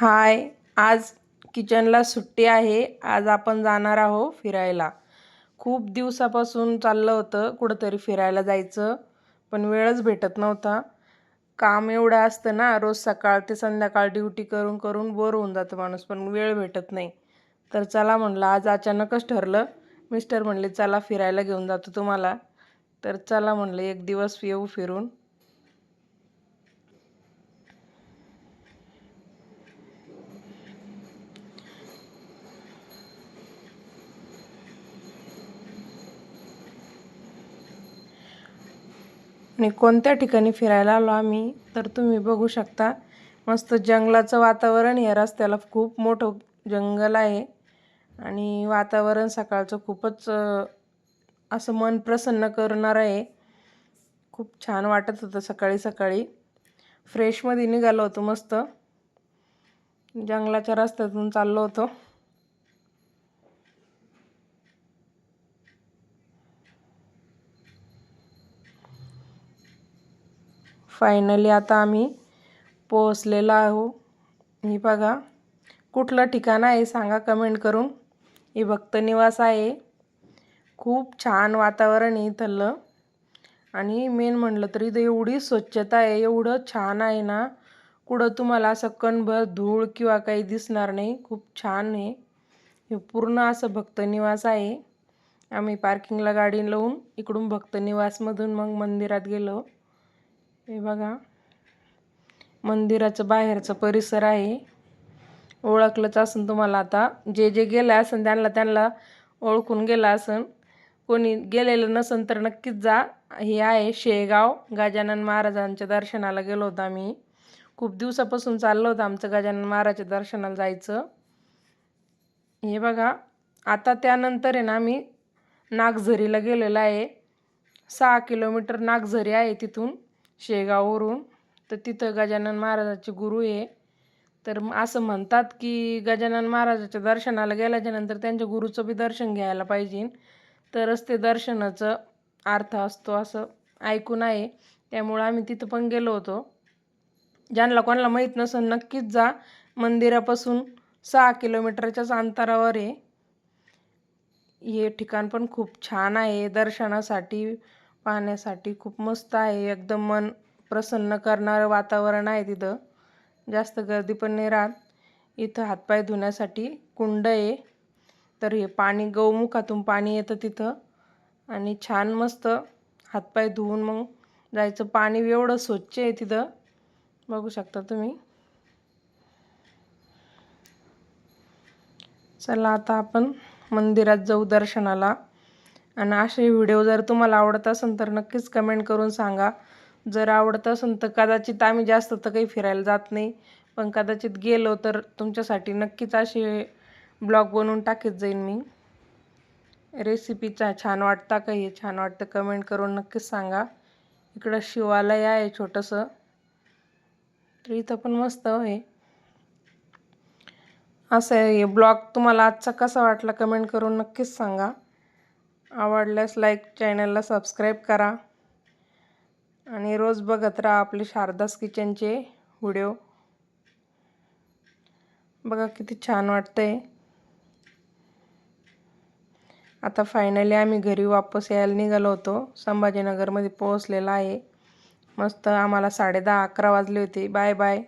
हाय आज किचनला सुट्टी आहे. आज आपण जाणार आहो फिरायला. खूप दिवसापासून चाललं होतं कुठंतरी फिरायला जायचं पण वेळच भेटत नव्हता. काम एवढं असतं ना रोज सकाळ ते संध्याकाळ ड्युटी करून करून बोर होऊन जातं माणूस पण वेळ भेटत नाही. तर चला म्हणलं आज अचानकच ठरलं. मिस्टर म्हणले चला फिरायला घेऊन जातो तुम्हाला. तर चला म्हणलं एक दिवस येऊ फिरून. आणि कोणत्या ठिकाणी फिरायला आलो आम्ही तर तुम्ही बघू शकता. मस्त जंगलाचं वातावरण या रस्त्याला खूप मोठं जंगल आहे. आणि वातावरण सकाळचं खूपच असं मन प्रसन्न करणारं आहे. खूप छान वाटत होतं सकाळी सकाळी. फ्रेशमध्ये निघालो होतो मस्त. जंगलाच्या रस्त्यातून चाललो होतो. फायनली आता आम्ही पोहोचलेलो आहो. ही बघा कुठलं ठिकाण आहे सांगा कमेंट करून. ही भक्तनिवास आहे. खूप छान वातावरण आहे इथलं. आणि मेन म्हटलं तर इथं एवढी स्वच्छता आहे एवढं छान आहे ना. कुठं तुम्हाला असं कणभर धूळ किंवा काही दिसणार नाही. खूप छान आहे. हे पूर्ण असं भक्तनिवास आहे. आम्ही पार्किंगला गाडी लावून इकडून भक्तनिवासमधून मग मंदिरात गेलो. हे बघा. मंदिराचं बाहेरचं परिसर आहे. ओळखलंच असन तुम्हाला आता. जे जे गेलं असेल त्यांना त्यांना ओळखून गेलं असेल कोणी गेलेलं नसेल तर नक्कीच जा. हे आहे शेगाव. गजानन महाराजांच्या दर्शनाला गेलो होतो आम्ही. खूप दिवसापासून चाललं होतं आमचं गजानन महाराजच्या दर्शनाला जायचं. हे बघा. आता त्यानंतर आहे ना आम्ही नागझरीला गेलेलो आहे. सहा किलोमीटर नागझरी आहे तिथून. शेगाववरून तर तिथं गजानन महाराजाचे गुरु आहे. तर असं म्हणतात की गजानन महाराजाच्या दर्शनाला गेल्याच्यानंतर त्यांच्या गुरुचं बी दर्शन घ्यायला पाहिजे. तरच ते दर्शनाचं अर्थ असतो असं ऐकून आहे. त्यामुळं आम्ही तिथं पण गेलो होतो. ज्यांना कोणाला माहीत नसेल नक्कीच जा. मंदिरापासून सहा किलोमीटरच्याच अंतरावर आहे. हे ठिकाण पण खूप छान आहे. दर्शनासाठी पाहण्यासाठी खूप मस्त आहे. एकदम मन प्रसन्न करणारं वातावरण आहे तिथं. जास्त गर्दी पण नाही राहत. इथं हातपाय धुण्यासाठी कुंड आहे. तर हे पाणी गौमुखातून पाणी येतं तिथं. आणि छान मस्त हातपाय धुवून मग जायचं. पाणी एवढं स्वच्छ आहे तिथं. बघू शकता तुम्ही. चला आता आपण मंदिरात जाऊ दर्शनाला. आणि असे व्हिडिओ जर तुम्हाला आवडत असेल तर नक्कीच कमेंट करून सांगा. जर आवडत असेल तर कदाचित आम्ही जास्त तर काही फिरायला जात नाही. पण कदाचित गेलो तर तुमच्यासाठी नक्कीच असे ब्लॉग बनवून टाकीत जाईन मी. रेसिपीचा छान वाटता का हे छान वाटतं कमेंट करून नक्कीच सांगा. इकडं शिवालय आहे छोटंसं. तर इथं पण मस्त आहे. असं आहे हे ब्लॉग तुम्हाला आजचा कसा वाटला कमेंट करून नक्कीच सांगा. आवडल्यास लाईक चॅनलला सबस्क्राईब करा. आणि रोज बघत राहा आपले शारदास किचनचे व्हिडिओ बघा किती छान वाटतंय. आता फायनली आम्ही घरी वापस यायला निघालो होतो. संभाजीनगरमध्ये पोहोचलेला आहे. मस्त आम्हाला साडे दहा अकरा वाजले होते. Bye bye